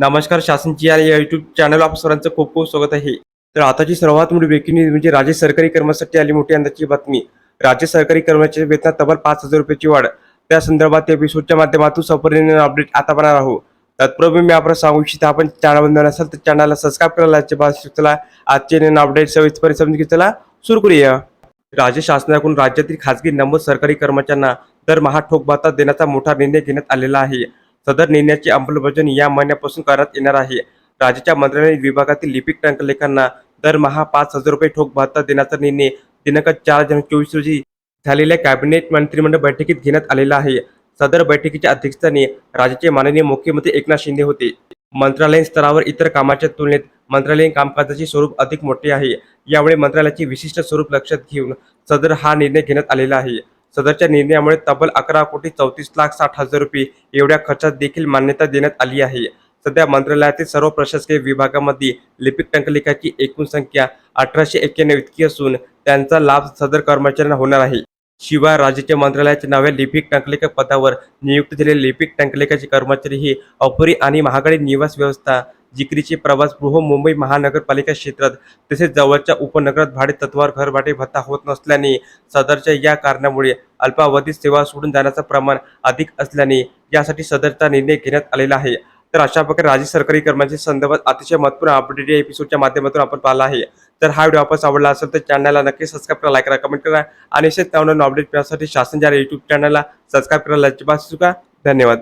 नमस्कार शासनची या YouTube channel आप सरांचं खूप खूप स्वागत आहे. तर आताची सर्वात मोठी ब्रेकिंग न्यूज म्हणजे राज्य सरकारी कर्मचाऱ्यांसाठी आली मोठी अंदाजची बातमी. राज्य सरकारी कर्मचारी वेतनात तब्बल पाच हजार रुपयाची वाढ. त्या संदर्भात एपिसोडच्या माध्यमातून सपर्यंत अपडेट आता पाहणार आहोत. तत्पूर्वी मी आपण सांगू इच्छित आपण चॅनल नसेल तर चॅनलला सबस्क्राईब करायला चला. आजचे नवीन अपडेट सविस्तर समजून घेतला सुरू करूया. राज्य शासनाकडून राज्यातील खासगी नमूद सरकारी कर्मचाऱ्यांना दरमहा ठोक भत्ता देण्याचा मोठा निर्णय घेण्यात आलेला आहे. सदर निर्णयाची अंमलबजावणी या महिन्यापासून करण्यात येणार आहे. राज्याच्या मंत्रालय विभागातील लिपिक टंकलेखांना दरमहा पाच हजार रुपये ठोक भत्ता देण्याचा निर्णय दिनांक चार जानेवारी चोवीस रोजी झालेल्या कॅबिनेट मंत्रिमंडळ बैठकीत घेण्यात आलेला आहे. सदर बैठकीच्या अध्यक्षस्थानी राज्याचे माननीय मुख्यमंत्री एकनाथ शिंदे होते. मंत्रालयीन स्तरावर इतर कामाच्या तुलनेत मंत्रालयीन कामकाजाचे स्वरूप अधिक मोठे आहे. यामुळे मंत्रालयाचे विशिष्ट स्वरूप लक्षात घेऊन सदर हा निर्णय घेण्यात आलेला आहे. सदरच्या निर्णयामुळे तब्बल अकरा कोटी चौतीस लाख साठ हजार रुपये एवढ्या खर्चात देखील मान्यता देण्यात आली आहे. सध्या मंत्रालयातील सर्व प्रशासकीय विभागामध्ये लिपिक टंकलेखाची एकूण संख्या अठराशे एक्क्याण्णव इतकी असून त्यांचा लाभ सदर कर्मचाऱ्यांना होणार आहे. शिवाय राज्याच्या मंत्रालयाच्या नव्या लिपिक टंकलेखक पदावर नियुक्त झालेले लिपिक टंकलेखाचे कर्मचारी ही अपुरी आणि महागडी निवास व्यवस्था जिकरीचे प्रवास गृह मुंबई महानगरपालिका क्षेत्रात तसेच जवळच्या उपनगरात भाडे तत्वावर घरभाडे भत्ता होत नसल्याने सदरच्या या कारणामुळे अल्पावधीत सेवा सोडून जाण्याचं प्रमाण अधिक असल्याने यासाठी सदरचा निर्णय घेण्यात आलेला आहे. तर अशा प्रकारे राज्य सरकारी कर्मचारी संदर्भात अतिशय महत्त्वपूर्ण अपडेट या एपिसोडच्या माध्यमातून आपण पाहिला आहे. तर हा व्हिडिओ आपण आवडला असेल तर चॅनलला नक्की सबस्क्राईब करा लाईक करा कमेंट करा आणि असेच नवनवीन अपडेट मिळण्यासाठी शासन ज्या युट्यूब चॅनलला सबस्क्राईब करायला अजिबात चुका धन्यवाद.